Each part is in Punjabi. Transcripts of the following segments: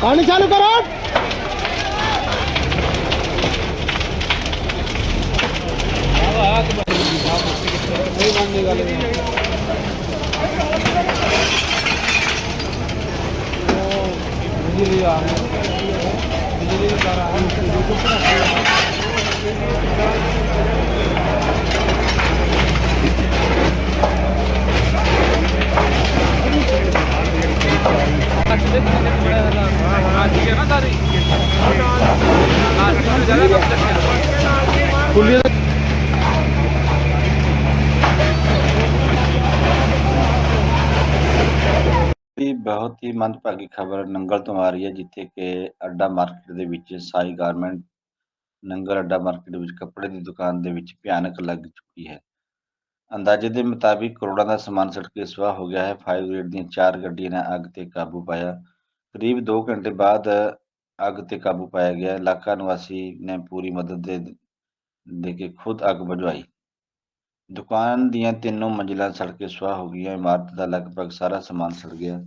પાણી ચાલુ કરો Yeah. ਇਹ ਬਹੁਤ ਹੀ ਮੰਦਭਾਗੀ ਖਬਰ ਨੰਗਲ ਤੋਂ ਆ ਰਹੀ ਹੈ, ਜਿੱਥੇ ਕਿ ਅੱਡਾ ਮਾਰਕੀਟ ਦੇ ਵਿੱਚ ਸਾਈ ਗਾਰਮੈਂਟ ਨੰਗਲ ਅੱਡਾ ਮਾਰਕੀਟ ਵਿੱਚ ਕੱਪੜੇ ਦੀ ਦੁਕਾਨ ਦੇ ਵਿੱਚ ਭਿਆਨਕ ਲੱਗ ਚੁੱਕੀ ਹੈ। ਅੰਦਾਜ਼ੇ ਦੇ ਮੁਤਾਬਿਕ ਕਰੋੜਾਂ ਦਾ ਸਮਾਨ ਸੜ ਕੇ ਸੁਆਹ ਹੋ ਗਿਆ ਹੈ। ਫਾਇਰ ਬ੍ਰਿਗੇਡ ਦੀਆਂ ਚਾਰ ਗੱਡੀਆਂ ਨੇ ਅੱਗ ਤੇ ਕਾਬੂ ਪਾਇਆ। ਕਰੀਬ 2 ਘੰਟੇ ਬਾਅਦ ਅੱਗ ਤੇ ਕਾਬੂ ਪਾਇਆ ਗਿਆ। ਇਲਾਕਾ ਨਿਵਾਸੀ ਨੇ ਪੂਰੀ ਮਦਦ ਦੇ ਦੇ ਕੇ ਖੁਦ ਅੱਗ ਬੁਝਾਈ ਦੁਕਾਨ ਦੀਆਂ ਤਿੰਨੋਂ ਮੰਜ਼ਿਲਾਂ ਸੜ ਕੇ ਸੁਆਹ ਹੋ ਗਈਆਂ। ਇਮਾਰਤ ਦਾ ਲਗਭਗ ਸਾਰਾ ਸਮਾਨ ਸੜ ਗਿਆ।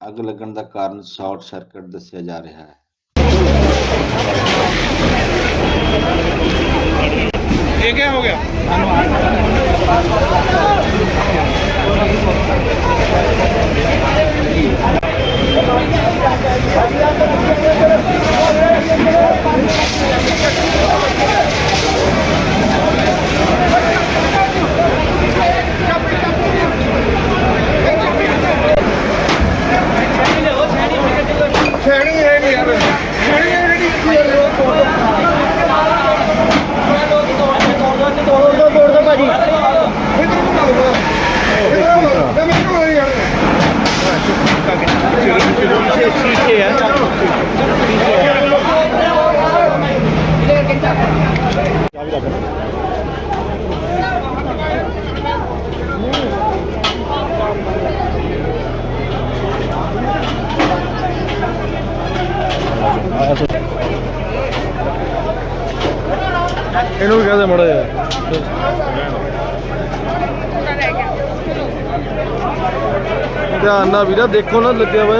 ਅੱਗ ਲੱਗਣ ਦਾ ਕਾਰਨ ਸ਼ਾਰਟ ਸਰਕਟ ਦੱਸਿਆ ਜਾ ਰਿਹਾ ਹੈ। ਇਹ ਕੀ ਹੋ ਗਿਆ? ਸਾਨੂੰ ਇਹਨੂੰ ਵੀ ਕਹਦੇ ਮੜਾ ਜਾ ਧਿਆਨ ਨਾਲ ਵੀਰਾ ਦੇਖੋ ਨਾ ਲੱਗਿਆ ਵੇ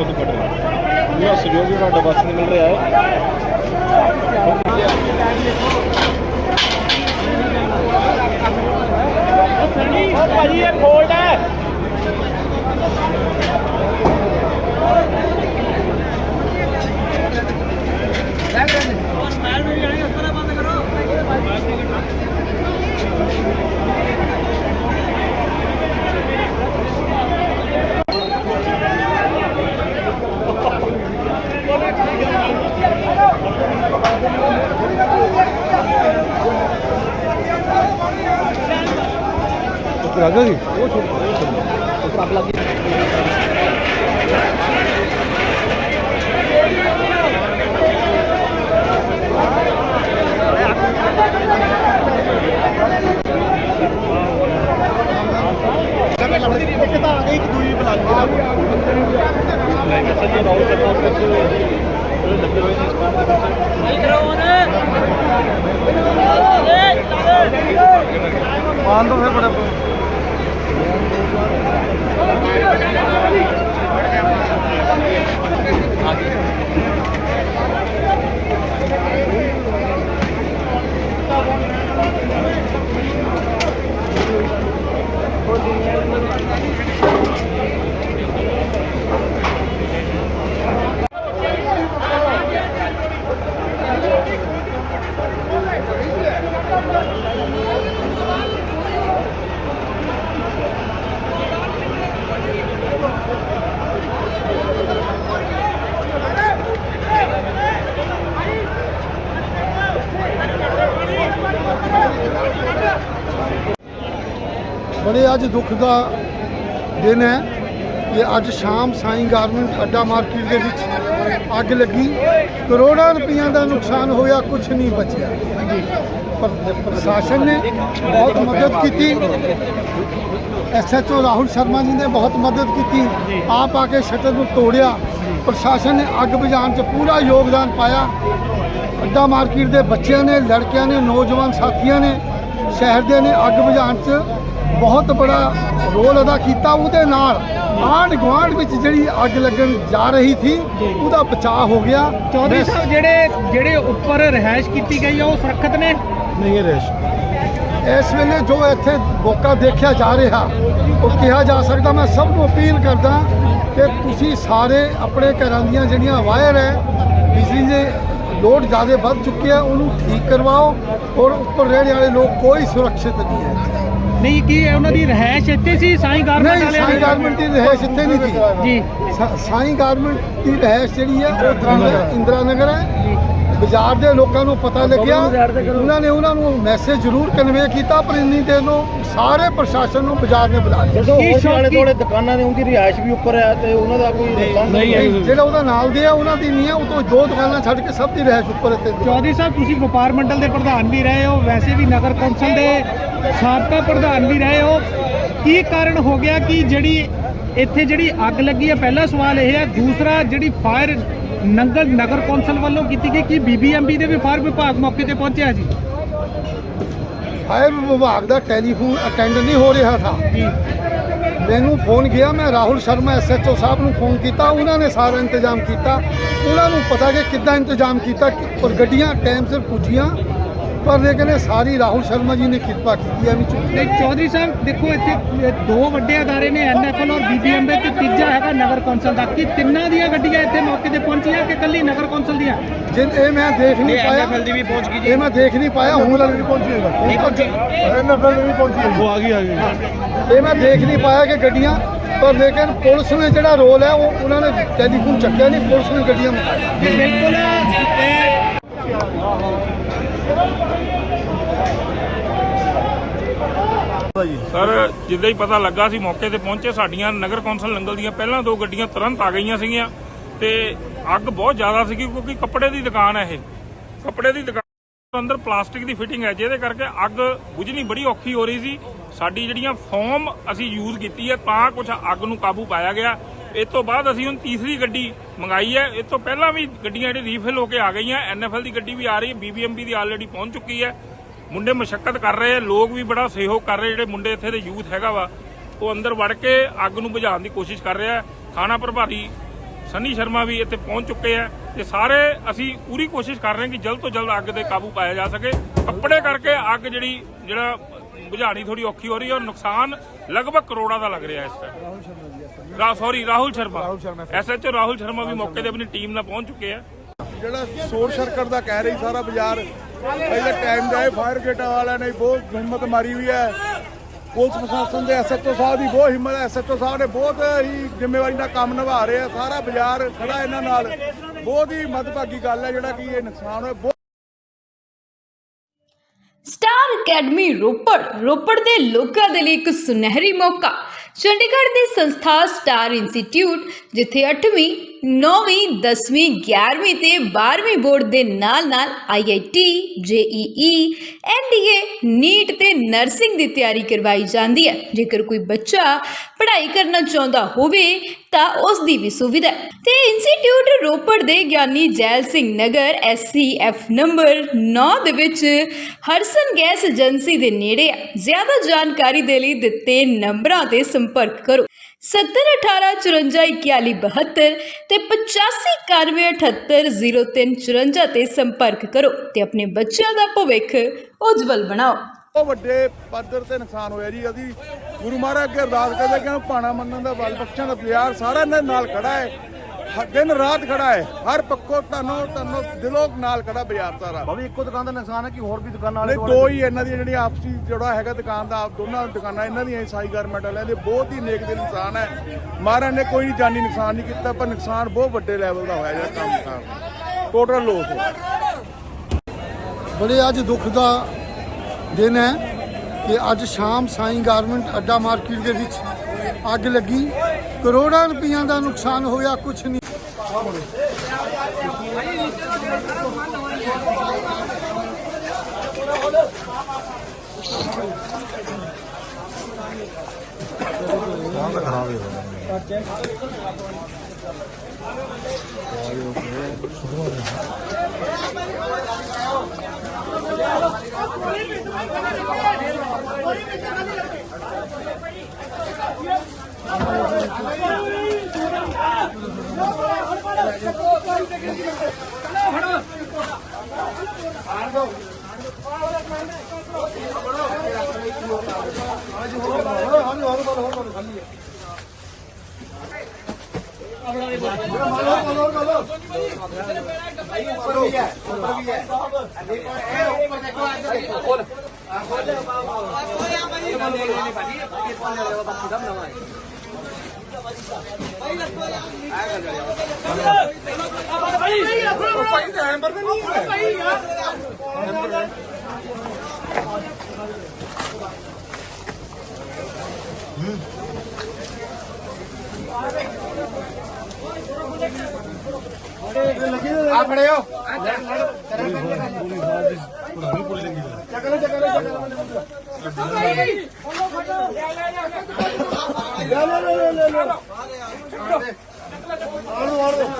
ਪੂਰਾ ਸਹਿਯੋਗ ਵੀ ਤੁਹਾਡਾ ਬੱਸ ਨੂੰ ਮਿਲ ਰਿਹਾ ਹੈ। ਭਾਜੀ ਇਹ ਫੋਲਡ ਹੈ। ਉੱਪਰ ਬੜੇ ਅੱਜ ਦੁੱਖ ਦਾ ਦਿਨ ਹੈ ਕਿ ਅੱਜ ਸ਼ਾਮ ਸਾਈਂ ਗਾਰਮੈਂਟ ਅੱਡਾ ਮਾਰਕੀਟ ਦੇ ਵਿੱਚ ਅੱਗ ਲੱਗੀ। ਕਰੋੜਾਂ ਰੁਪਈਆਂ ਦਾ ਨੁਕਸਾਨ ਹੋਇਆ ਕੁਝ ਨਹੀਂ ਬਚਿਆ। ਪਰ ਪ੍ਰਸ਼ਾਸਨ ਨੇ ਬਹੁਤ ਮਦਦ ਕੀਤੀ। ਐਸਐਚਓ ਰਾਹੁਲ ਸ਼ਰਮਾ ਜੀ ਨੇ ਬਹੁਤ ਮਦਦ ਕੀਤੀ। ਆਪ ਆ ਕੇ ਸ਼ਟਰ ਨੂੰ ਤੋੜਿਆ। ਪ੍ਰਸ਼ਾਸਨ ਨੇ ਅੱਗ ਬੁਝਾਉਣ 'ਚ ਪੂਰਾ ਯੋਗਦਾਨ ਪਾਇਆ। ਅੱਡਾ ਮਾਰਕੀਟ ਦੇ ਬੱਚਿਆਂ ਨੇ, ਲੜਕਿਆਂ ਨੇ, ਨੌਜਵਾਨ ਸਾਥੀਆਂ ਨੇ, ਸ਼ਹਿਰ ਦੇ ਨੇ ਅੱਗ ਬੁਝਾਉਣ 'ਚ ਬਹੁਤ ਬੜਾ ਰੋਲ ਅਦਾ ਕੀਤਾ ਉਹਦੇ ਨਾਲ। ਆਂਢ ਗੁਆਂਢ ਵਿੱਚ ਜਿਹੜੀ ਅੱਗ ਲੱਗਣ ਜਾ ਰਹੀ ਸੀ ਉਹਦਾ ਬਚਾਅ ਹੋ ਗਿਆ। ਚੌਧਰੀ ਸਾਹਿਬ ਜਿਹੜੇ ਜਿਹੜੇ ਉੱਪਰ ਰਹਿائش ਕੀਤੀ ਗਈ ਆ ਉਹ ਸੁਰੱਖਿਅਤ ਨੇ? ਨਹੀਂ ਇਹ ਰਹਿائش ਇਸ ਵੇਲੇ ਜੋ ਇੱਥੇ ਮੌਕਾ ਦੇਖਿਆ ਜਾ ਰਿਹਾ ਉਹ ਕਿਹਾ ਜਾ ਸਕਦਾ ਮੈਂ ਸਭ ਨੂੰ ਅਪੀਲ ਕਰਦਾ ਕਿ ਤੁਸੀਂ ਸਾਰੇ ਆਪਣੇ ਘਰਾਂ ਦੀਆਂ ਜਿਹੜੀਆਂ ਵਾਇਰ ਹੈ ਬਿਜਲੀ ਦੇ ਲੋਡ ਜ਼ਿਆਦਾ ਵੱਧ ਚੁੱਕੇ ਹੈ ਉਹਨੂੰ ਠੀਕ ਕਰਵਾਓ ਔਰ ਉੱਪਰ ਰਹਿਣ ਵਾਲੇ ਲੋਕ ਕੋਈ ਸੁਰੱਖਿਅਤ ਨਹੀਂ ਹੈ। ਨਹੀਂ ਕੀ ਹੈ ਉਹਨਾਂ ਦੀ ਰਹਿائش ਇੱਥੇ ਸੀ? ਸਾਈਂ ਗਾਰਮੈਂਟ ਨਹੀਂ ਵਾਲਿਆਂ ਗਾਰਮੈਂਟ ਦੀ ਰਹਿਸ਼ ਇੱਥੇ ਨਹੀਂ ਸੀ। ਜੀ। ਸਾ- ਗਾਰਮੈਂਟ ਦੀ ਰਹਿਸ਼ ਜਿਹੜੀ ਹੈ ਉਹ ਇੰਦਰਾ ਨਗਰ ਹੈ। ਬਾਜ਼ਾਰ ਦੇ ਲੋਕਾਂ ਨੂੰ ਪਤਾ ਲੱਗਿਆ। ਉਹਨਾਂ ਨੇ ਉਹਨਾਂ ਨੂੰ ਮੈਸੇਜ ਜ਼ਰੂਰ ਕਨਵੇ ਕੀਤਾ ਪਰ ਇੰਨੀ ਦੇਰ ਨੂੰ ਸਾਰੇ ਪ੍ਰਸ਼ਾਸਨ ਨੂੰ ਬਾਜ਼ਾਰ ਨੇ ਬੁਲਾ ਲਿਆ। ਕੀ ਸ਼ਾਲੇ ਥੋੜੇ ਦੁਕਾਨਾਂ ਨੇ ਉਹਦੀ ਰਿਹਾਇਸ਼ ਵੀ ਉੱਪਰ ਹੈ ਤੇ ਉਹਨਾਂ ਦਾ ਕੋਈ ਨਹੀਂ ਜਿਹੜਾ ਉਹਦਾ ਨਾਲ ਦੇ ਆ ਉਹਨਾਂ ਦੀ ਨਹੀਂ ਆ ਉਹ ਤੋਂ ਦੋ ਦੁਕਾਨਾਂ ਛੱਡ ਕੇ ਸਭ ਦੀ ਰਿਹਾਇਸ਼ ਉੱਪਰ ਹੈ ਚੌਧਰੀ ਸਾਹਿਬ ਤੁਸੀਂ ਵਪਾਰ ਮੰਡਲ ਦੇ ਪ੍ਰਧਾਨ ਵੀ ਰਹੇ ਹੋ ਵੈਸੇ ਵੀ ਨਗਰ ਕੌਂਸਲ ਦੇ ਸਾਬਕਾ ਪ੍ਰਧਾਨ ਵੀ ਰਹੇ ਹੋ। ਕੀ ਕਾਰਨ ਹੋ ਗਿਆ ਕਿ ਜਿਹੜੀ ਇੱਥੇ ਜਿਹੜੀ ਅੱਗ ਲੱਗੀ ਹੈ? ਪਹਿਲਾ ਸਵਾਲ ਇਹ ਹੈ। ਦੂਸਰਾ ਜਿਹੜੀ ਫਾਇਰ ਨੰਗਲ ਨਗਰ ਕੌਂਸਲ ਵੱਲੋਂ ਕੀਤੀ ਗਈ ਕਿ ਬੀਬੀਐਮਬੀ ਦੇ ਵੀ ਫਾਇਰ ਵਿਭਾਗ ਮੌਕੇ ਤੇ ਪਹੁੰਚਿਆ ਜੀ? ਫਾਇਰ ਵਿਭਾਗ ਦਾ ਟੈਲੀਫੋਨ ਅਟੈਂਡ ਨਹੀਂ ਹੋ ਰਿਹਾ ਥਾ। ਜੀ। ਮੈਨੂੰ ਫੋਨ ਗਿਆ ਮੈਂ ਰਾਹੁਲ ਸ਼ਰਮਾ ਐਸਐਚਓ ਸਾਹਿਬ ਨੂੰ ਫੋਨ ਕੀਤਾ ਉਹਨਾਂ ਨੇ ਸਾਰਾ ਇੰਤਜ਼ਾਮ ਕੀਤਾ। ਉਹਨਾਂ ਨੂੰ ਪਤਾ ਕਿ ਕਿੱਦਾਂ ਇੰਤਜ਼ਾਮ ਕੀਤਾ ਪਰ ਗੱਡੀਆਂ ਟਾਈਮ ਸਿਰ ਪੁੱਜੀਆਂ। ਪਰ ਲੇਕਿਨ ਇਹ ਸਾਰੀ ਰਾਹੁਲ ਸ਼ਰਮਾ ਜੀ ਨੇ ਕਿਰਪਾ ਕੀਤੀ ਐ ਵਿੱਚ ਤੇ ਚੌਧਰੀ ਸਾਹਿਬ ਦੇਖੋ ਇੱਥੇ ਇਹ ਦੋ ਵੱਡੇ ਅਦਾਰੇ ਨੇ ਐਨਐਫਐਲ ਔਰ ਬੀਬੀਐਮਬੀ ਤੇ ਤੀਜਾ ਹੈਗਾ ਨਗਰ ਕੌਂਸਲ ਦਾ। ਕੀ ਤਿੰਨਾਂ ਦੀਆਂ ਗੱਡੀਆਂ ਇੱਥੇ ਮੌਕੇ ਤੇ ਪਹੁੰਚੀਆਂ ਕਿ ਕੱਲੀ ਨਗਰ ਕੌਂਸਲ ਦੀਆਂ? ਜਿਨ ਇਹ ਮੈਂ ਦੇਖ ਨਹੀਂ ਪਾਇਆ ਦੀ ਵੀ ਪਹੁੰਚ ਗਈ ਇਹ ਮੈਂ ਦੇਖ ਨਹੀਂ ਪਾਇਆ ਹੁਣ ਲੱਗ ਵੀ ਪਹੁੰਚੀਏਗਾ ਨਹੀਂ ਪਹੁੰਚੀ। ਐਨਐਫਐਲ ਵੀ ਪਹੁੰਚੀ ਉਹ ਆ ਗਈ ਆ ਗਈ। ਇਹ ਮੈਂ ਦੇਖ ਨਹੀਂ ਪਾਇਆ ਕਿ ਗੱਡੀਆਂ ਪਰ ਲੇਕਿਨ ਪੁਲਿਸ ਨੇ ਜਿਹੜਾ ਰੋਲ ਹੈ ਉਹ ਉਹਨਾਂ ਨੇ ਟੈਲੀਫੋਨ ਚੱਕਿਆ ਨਹੀਂ ਪੁਲਿਸ ਨੇ ਗੱਡੀਆਂ ਜੀ ਬਿਲਕੁਲ। ਸਰ, ਜਿੱਦਾਂ ਹੀ ਪਤਾ ਲੱਗਾ ਸੀ ਮੌਕੇ ਤੇ ਪਹੁੰਚੇ, ਸਾਡੀਆਂ ਨਗਰ ਕੌਂਸਲ ਨੰਗਲ ਦੀਆਂ ਪਹਿਲਾਂ ਦੋ ਗੱਡੀਆਂ ਤੁਰੰਤ ਆ ਗਈਆਂ ਸੀਗੀਆਂ ਤੇ ਅੱਗ ਬਹੁਤ ਜ਼ਿਆਦਾ ਸੀਗੀ ਕਿਉਂਕਿ ਕੱਪੜੇ ਦੀ ਦੁਕਾਨ ਹੈ ਇਹ। ਕੱਪੜੇ ਦੀ ਦੁਕਾਨ ਅੰਦਰ ਪਲਾਸਟਿਕ ਦੀ ਫਿਟਿੰਗ ਹੈ, ਜਿਹਦੇ ਕਰਕੇ ਅੱਗ ਬੁਝਣੀ ਬੜੀ ਔਖੀ ਹੋ ਰਹੀ ਸੀ। ਸਾਡੀ ਜਿਹੜੀਆਂ ਫੋਮ ਅਸੀਂ ਯੂਜ਼ ਕੀਤੀ ਹੈ, ਤਾਂ ਕੁਝ ਅੱਗ ਨੂੰ ਕਾਬੂ ਪਾਇਆ ਗਿਆ। ਇਸ ਤੋਂ ਬਾਅਦ ਅਸੀਂ ਹੁਣ ਤੀਸਰੀ ਗੱਡੀ ਮੰਗਾਈ ਹੈ। ਇਸ ਤੋਂ ਪਹਿਲਾਂ ਵੀ ਗੱਡੀਆਂ ਜਿਹੜੀ ਰੀਫਿਲ ਹੋ ਕੇ ਆ ਗਈਆਂ। ਐਨਐਫਐਲ ਦੀ ਗੱਡੀ ਵੀ ਆ ਰਹੀ ਹੈ। ਬੀਬੀਐਮਬੀ ਦੀ ਆਲਰੇਡੀ ਪਹੁੰਚ ਚੁੱਕੀ ਹੈ। ਮੁੰਡੇ ਮੁਸ਼ਕਲ ਕਰ ਰਹੇ ਆ ਲੋਕ ਵੀ ਬੜਾ ਸਹਿਯੋਗ ਕਰ ਰਹੇ ਜਿਹੜੇ ਮੁੰਡੇ ਇੱਥੇ ਦੇ ਯੂਥ ਹੈਗਾ ਵਾ, ਉਹ ਅੰਦਰ ਵੜ ਕੇ ਅੱਗ ਨੂੰ ਬੁਝਾਉਣ ਦੀ ਕੋਸ਼ਿਸ਼ ਕਰ ਰਿਹਾ ਥਾਣਾ ਪ੍ਰਭਾਰੀ ਸੰਨੀ ਸ਼ਰਮਾ ਵੀ ਇੱਥੇ ਪਹੁੰਚ ਚੁੱਕੇ ਆ ਤੇ ਸਾਰੇ ਅਸੀਂ ਪੂਰੀ ਕੋਸ਼ਿਸ਼ ਕਰ ਰਹੇ ਹਾਂ ਕਿ ਜਲਦ ਤੋਂ ਜਲਦ ਅੱਗ ਤੇ ਕਾਬੂ ਪਾਇਆ ਜਾ ਸਕੇ। ਕੱਪੜੇ ਕਰਕੇ ਅੱਗ ਜਿਹੜੀ, ਜਿਹੜਾ ਬੁਝਾਣੀ ਥੋੜੀ ਔਖੀ ਹੋ ਰਹੀ ਹੈ ਔਰ ਨੁਕਸਾਨ ਲਗਭਗ ਕਰੋੜਾਂ ਦਾ ਲੱਗ ਰਿਹਾ ਇਸ ਟਾਈਮ ਰਾ ਸੌਰੀ ਰਾਹੁਲ ਸ਼ਰਮਾ। ਐਸਐਚਓ ਰਾਹੁਲ ਸ਼ਰਮਾ ਵੀ ਮੌਕੇ ਤੇ ਆਪਣੀ ਟੀਮ ਨਾਲ ਪਹੁੰਚ ਚੁੱਕੇ ਆ। ਜਿਹੜਾ ਸ਼ੋਰ ਸ਼ਰਕਟ ਦਾ ਕਹਿ ਰਹੀ ਸਾਰਾ ਬਾਜ਼ਾਰ ਇਹਦਾ ਟਾਈਮ ਦਾ ਫਾਇਰ ਗੇਟਾਂ ਵਾਲਿਆਂ ਨੇ ਬਹੁਤ ਹਿੰਮਤ ਮਾਰੀ ਹੋਈ ਹੈ। ਪੁਲਿਸ ਪ੍ਰਸ਼ਾਸਨ ਦੇ ਐਸਐਚਓ ਸਾਹਿਬ ਦੀ ਬਹੁਤ ਹਿੰਮਤ ਹੈ। ਐਸਐਚਓ ਸਾਹਿਬ ਨੇ ਬਹੁਤ ਹੀ ਜ਼ਿੰਮੇਵਾਰੀ ਨਾਲ ਕੰਮ ਨਿਭਾ ਰਹੇ ਆ। ਸਾਰਾ ਬਾਜ਼ਾਰ ਖੜਾ ਇਹਨਾਂ ਨਾਲ। ਬਹੁਤ ਹੀ ਮਦਭਾਗੀ ਗੱਲ ਹੈ ਜਿਹੜਾ ਕਿ ਇਹ ਨੁਕਸਾਨ ਹੋਇਆ। ਬਹੁਤ ਸਟਾਰ ਅਕੈਡਮੀ ਰੋਪੜ ਰੋਪੜ ਦੇ ਲੋਕਾਂ ਦੇ ਲਈ ਇੱਕ ਸੁਨਹਿਰੀ ਮੌਕਾ। ਚੰਡੀਗੜ੍ਹ ਦੀ ਸੰਸਥਾ ਸਟਾਰ ਇੰਸਟੀਚਿਊਟ, ਜਿੱਥੇ 8ਵੀਂ 9ਵੀਂ 10ਵੀਂ 11ਵੀਂ ਤੇ 12ਵੀਂ ਬੋਰਡ ਦੇ ਨਾਲ-ਨਾਲ IIT JEE NDA ਨੀਟ ਤੇ ਨਰਸਿੰਗ ਦੀ ਤਿਆਰੀ ਕਰਵਾਈ ਜਾਂਦੀ ਹੈ। ਜੇਕਰ ਕੋਈ ਬੱਚਾ ਪੜ੍ਹਾਈ ਕਰਨਾ ਚਾਹੁੰਦਾ ਹੋਵੇ, ਤਾਂ ਉਸ ਦੀ ਵੀ ਸੁਵਿਧਾ ਤੇ ਇੰਸਟੀਚਿਊਟ ਰੋਪੜ ਦੇ ਗਿਆਨੀ ਜੈਲ ਸਿੰਘ ਨਗਰ SCF ਨੰਬਰ 9 ਦੇ ਵਿੱਚ ਹਰਸਨ ਗੈਸ ਏਜੰਸੀ ਦੇ ਨੇੜੇ ਜ਼ਿਆਦਾ ਜਾਣਕਾਰੀ ਦੇ ਲਈ ਦਿੱਤੇ ਨੰਬਰਾਂ ਤੇ ਸੰਪਰਕ ਕਰੋ। 7018544172 ਤੇ 8591780354 ਤੇ ਸੰਪਰਕ ਕਰੋ ਤੇ ਆਪਣੇ ਬੱਚਿਆਂ ਦਾ ਭਵਿੱਖ ਉਜਵਲ ਬਣਾਓ। ਬਹੁਤ ਵੱਡੇ ਪੱਧਰ ਤੇ ਨੁਕਸਾਨ ਹੋਇਆ ਜੀ। ਅਸੀਂ ਗੁਰੂ ਮਹਾਰਾਜ ਅੱਗੇ ਅਰਦਾਸ ਕਰਦੇ ਕਿ ਪਾਣਾ ਮੰਨਣ ਦਾ ਬਲ ਬਖਸ਼ਣ ਦਾ ਬਾਜ਼ਾਰ ਸਾਰਾ ਇਹਨਾਂ ਨਾਲ ਖੜਾ ਹੈ। ਦਿਨ ਰਾਤ ਖੜਾ ਹੈ। ਹਰ ਪੱਕੋ ਤੁਹਾਨੂੰ ਤੁਹਾਨੂੰ ਦਿਲੋਂ ਨਾਲ ਖੜਾ ਬਾਜ਼ਾਰ ਸਾਰਾ। ਭਾਵੇਂ ਇੱਕੋ ਦੁਕਾਨ ਦਾ ਨੁਕਸਾਨ ਹੈ ਕਿ ਹੋਰ ਵੀ ਦੁਕਾਨਾਂ ਵਾਲੇ ਦੋ ਹੀ ਇਹਨਾਂ ਦੀ ਜਿਹੜੀ ਆਪਸੀ ਜੋੜਾ ਹੈਗਾ ਦੁਕਾਨ ਦਾ ਆਪ ਦੋਨਾਂ ਦੁਕਾਨਾਂ ਇਹਨਾਂ ਦੀਆਂ ਸਾਈ ਗਾਰਮੈਂਟ ਵਾਲਿਆਂ ਦੇ। ਬਹੁਤ ਹੀ ਨੇਕ ਦੇ ਇਨਸਾਨ ਹੈ। ਮਹਾਰਾਜ ਨੇ ਕੋਈ ਜਾਨੀ ਨੁਕਸਾਨ ਨਹੀਂ ਕੀਤਾ ਪਰ ਨੁਕਸਾਨ ਬਹੁਤ ਵੱਡੇ ਲੈਵਲ ਦਾ ਹੋਇਆ ਜਿਹੜਾ ਕੰਮ ਕਾਰ ਟੋਟਲ ਲੋਸ ਬੜੇ ਅੱਜ ਦੁੱਖ ਦਾ ਦਿਨ ਹੈ ਕਿ ਅੱਜ ਸ਼ਾਮ ਸਾਈ ਗਾਰਮੈਂਟ ਅੱਡਾ ਮਾਰਕੀਟ ਦੇ ਵਿੱਚ ਅੱਗ ਲੱਗੀ। ਕਰੋੜਾਂ ਰੁਪਈਆ ਦਾ ਨੁਕਸਾਨ ਹੋਇਆ ਕੁਝ ਨਹੀਂ काम तो खराब ही हो ਖੋਲ ਖੋਲ ਪਾਓ ਪਾਓ ਆ ਕੋਈ ਆ ਮੈਂ ਨਹੀਂ ਨਹੀਂ ਭਾਜੀ ਇਹ ਪਾਣੀ ਵਾਲਾ ਬਾਕੀ ਦਮ ਨਵਾਂ ਹੈ ਭਾਈ ਹੈਂਬਰ ਤੇ ਨਹੀਂ ਹੈ ਭਾਈ ਯਾਰ ਆ ਫੜਿਓ। ਚੱਕਰ ਚੱਕਰ ਚੱਕਰ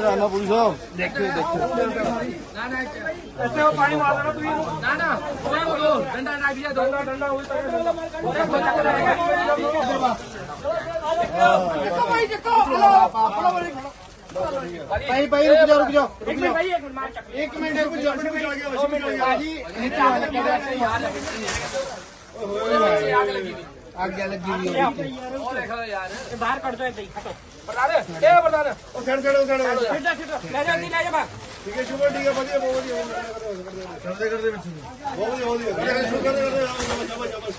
ਰਾਣਾ ਪੁਲਿਸ ਸਾਹਿਬ ਦੇਖੋ ਦੇਖੋ ਨਾ ਨਾ ਇੱਥੇ ਉਹ ਪਾਣੀ ਮਾਰ ਦੇਣਾ ਤੁਸੀਂ ਨਾ ਨਾ ਉਹਨੇ ਬੋਲੋ ਡੰਡਾ ਨਾ ਵੀ ਦੋ ਡੰਡਾ ਹੋਈ ਤਾਂ ਉਹਨੇ ਬੋਲਿਆ ਕਰਾਂਗਾ ਦੇਖੋ ਭਾਈ ਦੇਖੋ ਹਲੋ ਹਲੋ ਬੋਲੀ ਭਾਈ ਭਾਈ ਰੁਕ ਜਾ ਰੁਕ ਜਾ ਇੱਕ ਮਿੰਟ ਭਾਈ ਇੱਕ ਮਿੰਟ ਮਾਰ ਚੱਕ ਇੱਕ ਮਿੰਟ ਰੁਕ ਜਾ ਮਿੰਟ ਚਲ ਗਿਆ ਵਸ਼ੀ ਚਲ ਗਿਆ ਜੀ ਇਹ ਚਾਹ ਲੱਗਦਾ ਯਾਰ ਲੱਗਦਾ आग क्या लगी हुई है बाहर कर दो ऐसे ही हटो बता दे ए बता दे ओ खड़ खड़ खड़ ले जा ले जा ठीक है शुभ ठीक है बढ़िया बढ़िया कर दे कर दे बहुत बहुत शुरू कर दे कर दे ज़बरदस्त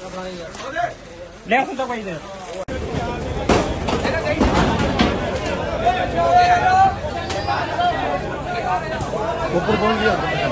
ज़बरदस्त ले सुन तो कोई दे ऊपर पहुंच गया